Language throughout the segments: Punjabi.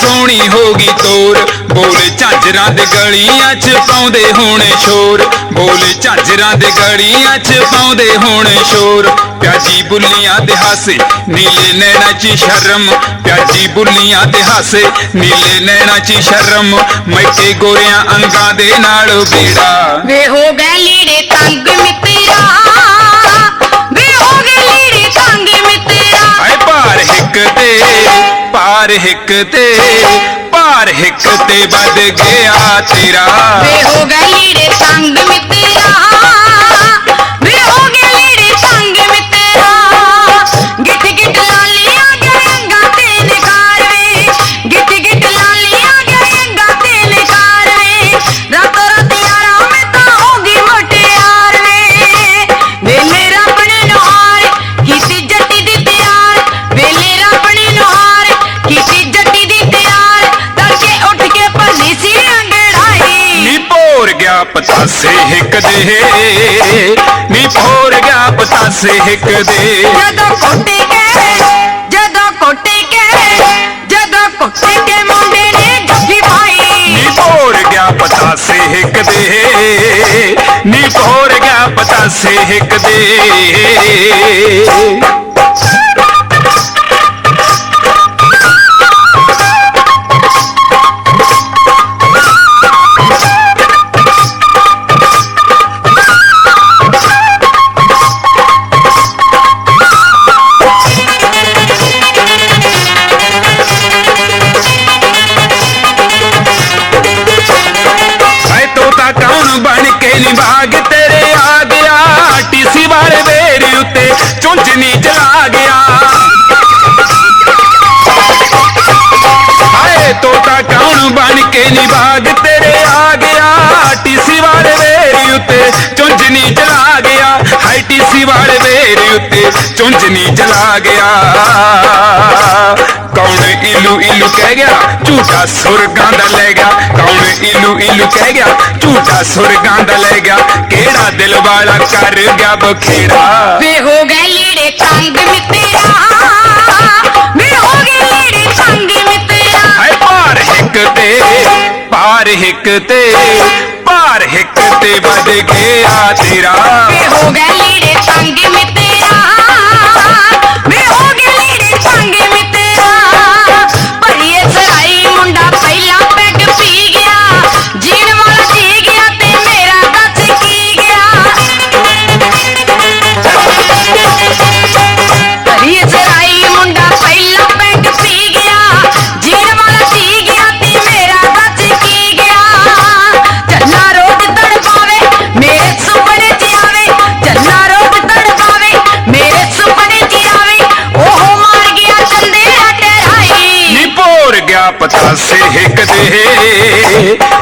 ਸੋਹਣੀ ਹੋਗੀ ਤੋਰ। ਬੋਲ ਝਾਂਜਰਾਂ ਦੇ ਗਲੀਆਂ 'ਚ ਪਾਉਂਦੇ ਹੋਣੇ ਸ਼ੋਰ। ਬੋਲ ਝਾਂਜਰਾਂ ਦੇ ਗਲੀਆਂ 'ਚ ਪਾਉਂਦੇ ਹੋਣੇ ਸ਼ੋਰ। ਪਿਆਜੀ ਬੁੱਲੀਆਂ ਦੇ ਹਾਸੇ, ਨੀਲੇ ਨੈਣਾ 'ਚ ਸ਼ਰਮ। ਪਿਆਜੀ ਬੁੱਲੀਆਂ ਦੇ ਹਾਸੇ, ਨੀਲੇ ਨੈਣਾ 'ਚ ਸ਼ਰਮ। ਮੈਕੇ ਗੋਰਿਆਂ ਅੰਗਾਂ ਦੇ ਨਾਲ ਬੇੜਾ। ਵੇ ਹੋ ਗਏ ਲੀੜੇ ਤੰਗ ਮਿੱਤਰਾ। पार हिकते पार हिकते बद गया तेरा। वे हो गई रे संग में तेरा ਪਤਾਸੇ ਹਿੱਕ ਦੇ ਨੀ ਭੋਰ ਗਿਆ ਪਤਾਸੇ ਹਿੱਕ ਦੇ ਜਦੋਂ ਕੋਟੇ ਕੇ ਜਦੋਂ ਕੋਟੇ ਕੇ ਜਦੋਂ ਕੋਟੇ ਕੇ ਮੁੰਡੇ ਨੇ ਜੱਫੀ ਪਾਈ ਨੀ ਭੋਰ ਗਿਆ ਪਤਾਸੇ ਹਿੱਕ ਦੇ ਨੀ ਭੋਰ ਗਿਆ ਪਤਾਸੇ ਹਿੱਕ ਦੇ ਬਣ ਕੇ ਨਿਭਾਗ ਤੇਰੇ ਆ ਗਿਆ ਟੀਸੀ ਵਾਲੇ ਵੇਰ ਉੱਤੇ ਚੁੰਝ ਨੀ ਚਲਾ ਗਿਆ ਹਾਏ ਤੋਤਾ ਕੌਣ ਬਣ ਕੇ ਨਿਭਾਗ ਤੇਰੇ ਆ ਗਿਆ ਟੀਸੀ ਵਾਲੇ ਵੇਰ ਉੱਤੇ ਚੁੰਝ ਨੀ ਚਲਾ ਗਿਆ ਹਾਏ ਟੀਸੀ ਵਾਲੇ ਵੇਰ ਉੱਤੇ ਚੁੰਝ ਨੀ ਚਲਾ ਗਿਆ इलू इलू कह गया झूठा सुर गांदा ले गया कौन इलू इलू कह गया झूठा सुर गांदा ले गया केड़ा दिल वाला कर गया बखेड़ा वे हो गए लीड़े संग में तेरा वे हो गए लीड़े संग में तेरा हाय पार हिक ते पार हिक ते पार हिक ते बज गया तेरा वे हो गए लीड़े संग में तेरा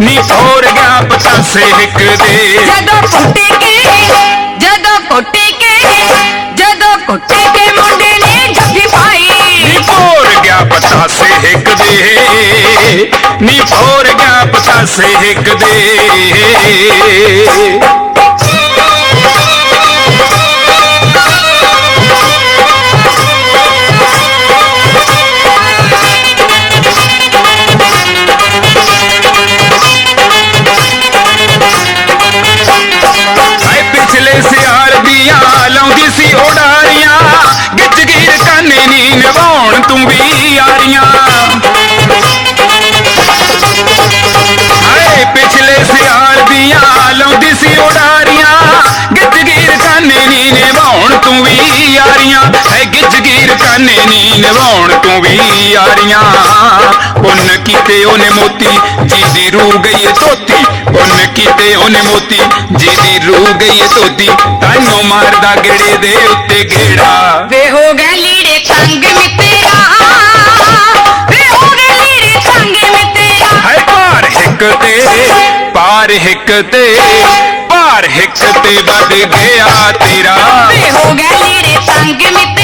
ਨੀ ਭੋਰ ਗਿਆ ਪਤਾਸੇ ਹਿੱਕ ਦੇ। ਜਦੋਂ ਕੁੱਟੇ ਕੇ ਜਦੋਂ ਕੁੱਟੇ ਕੇ ਜਦੋਂ ਕੁੱਟੇ ਕੇ ਮੁੰਡੇ ਨੇ ਜੱਫੀ ਪਾਈ। ਨੀ ਭੋਰ ਗਿਆ ਪਤਾਸੇ ਹਿੱਕ ਦੇ। ਨੀ ਭੋਰ ਗਿਆ ਪਤਾਸੇ ਹਿੱਕ ਦੇ। ਨਿਭਾਉਣ ਤੂੰ ਵੀ ਯਾਰੀਆਂ ਹਾਏ ਪਿਛਲੇ ਸਿਆਲ ਦੀਆਂ ਲਾਉਂਦੀ ਸੀ ਉਡਾਰੀਆਂ ਗਿੱਜ ਗੀਰ ਕਾਨੇ ਨੀ ਨਿਭਾਉਣ ਤੂੰ ਵੀ ਯਾਰੀਆਂ ਹੈ ਗਿੱਜ ਗੀਰ ਕਾਨੇ ਨੀ ਨਿਭਾਉਣ ਤੂੰ ਵੀ ਯਾਰੀਆਂ ਪੁੰਨ ਕੀਤੇ ਉਹਨੇ ਮੋਤੀ ਜਿਹਦੀ ਰੂ ਗਈ ਏ ਧੋਤੀ। ਪੁੰਨ ਕੀਤੇ ਉਹਨੇ ਮੋਤੀ ਜਿਹਦੀ ਰੂ ਗਈ ਏ ਧੋਤੀ। ਤਾਈਓ ਮਾਰਦਾ ਗੇੜੇ ਦੇ ਉੱਤੇ ਗੇੜਾ। ਵੇ ਹੋ ਗਏ ਲੀੜੇ ਤੰਗ ਮਿੱਤਰਾ ਵੇ ਹੋ ਗਏ ਲੀੜੇ ਤੰਗ ਮਿੱਤਰਾ ਹਾਏ ਭਾਰ ਹਿੱਕ ਤੇ ਭਾਰ ਹਿੱਕ ਤੇ ਭਾਰ ਹਿੱਕ ਤੇ ਵੱਧ ਗਿਆ ਤੇਰਾ। ਵੇ ਹੋ ਗਏ ਲੀੜੇ ਤੰਗ ਮਿੱਤਰਾ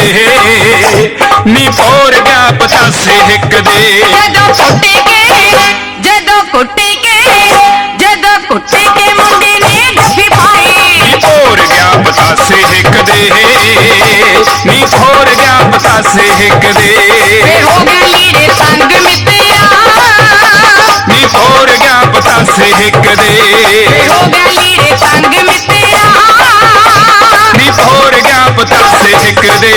ਦੇ ਨੀ ਪੋਰ ਗਿਆ ਪਤਾਸੇ ਹਿੱਕ ਦੇ। ਜਦੋਂ ਕੁੱਟੇ ਕੇ ਜਦੋਂ ਕੁੱਟੇ ਕੇ ਜਦੋਂ ਕੁੱਟੇ ਕੇ ਮੁੰਡੇ ਨੇ ਜੱਫੀ ਪਾਈ ਨੀ ਪੋਰ ਗਿਆ ਪਤਾਸੇ ਹਿੱਕ ਦੇ। ਨੀ ਪੋਰ ਗਿਆ ਪਤਾਸੇ ਹਿੱਕ ਦੇ। ਵੇ ਹੋ ਗਿਆ ਲੀੜੇ ਤੰਗ ਮਿੱਤਿਆ ਨੀ ਪੋਰ ਗਿਆ ਪਤਾਸੇ ਹਿੱਕ ਦੇ। ਵੇ ਹੋ ਗਿਆ நேசிக்குதே